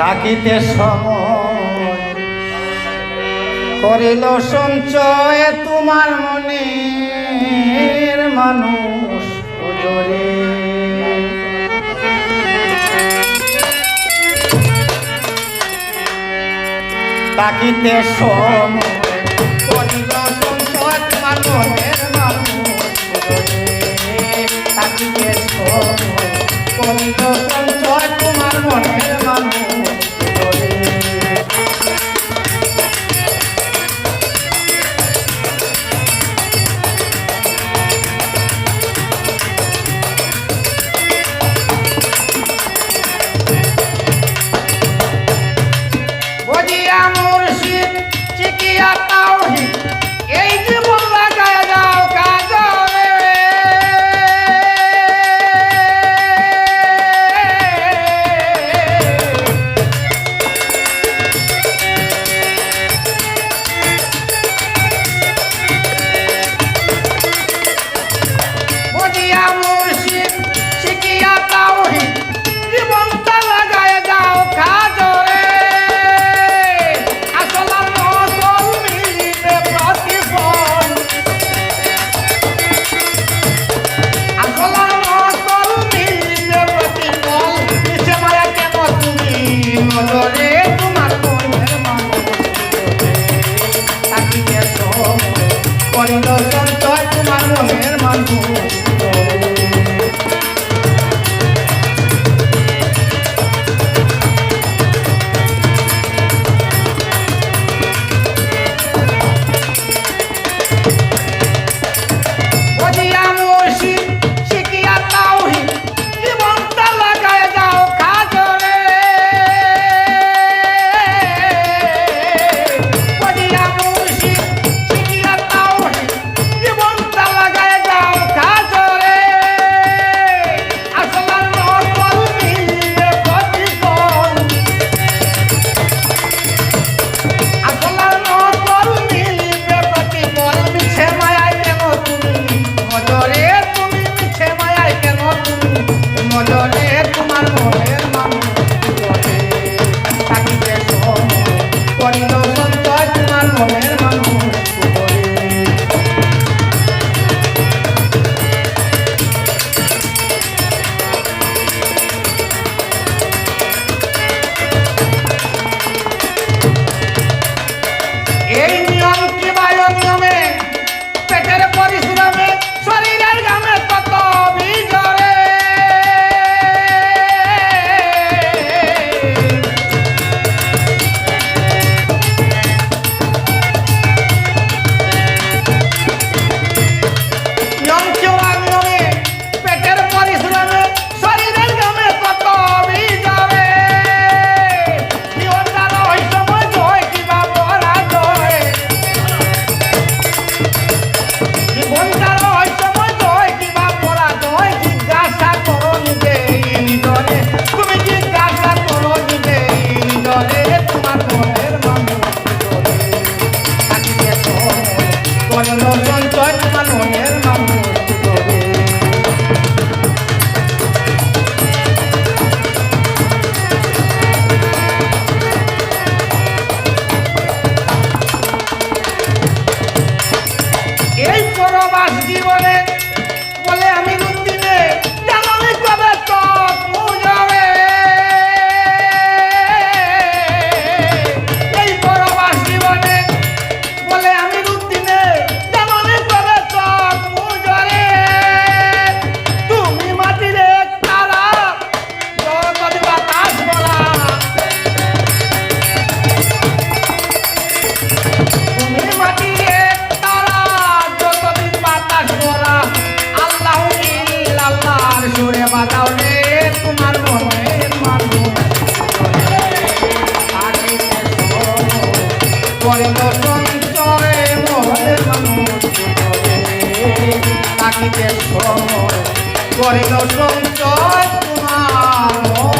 থাকিতে করিল সঞ্চয় তোমার মনের মানুষ তাকিতে সময় করিল সঞ্চয় তোমার মনের মানুষ তাকিতে সময় করিল সঞ্চয় তোমার মনের মানুষ Simone! পরিত সঞ্চরে মহলে মানুষ তাকিতে সময় তোমার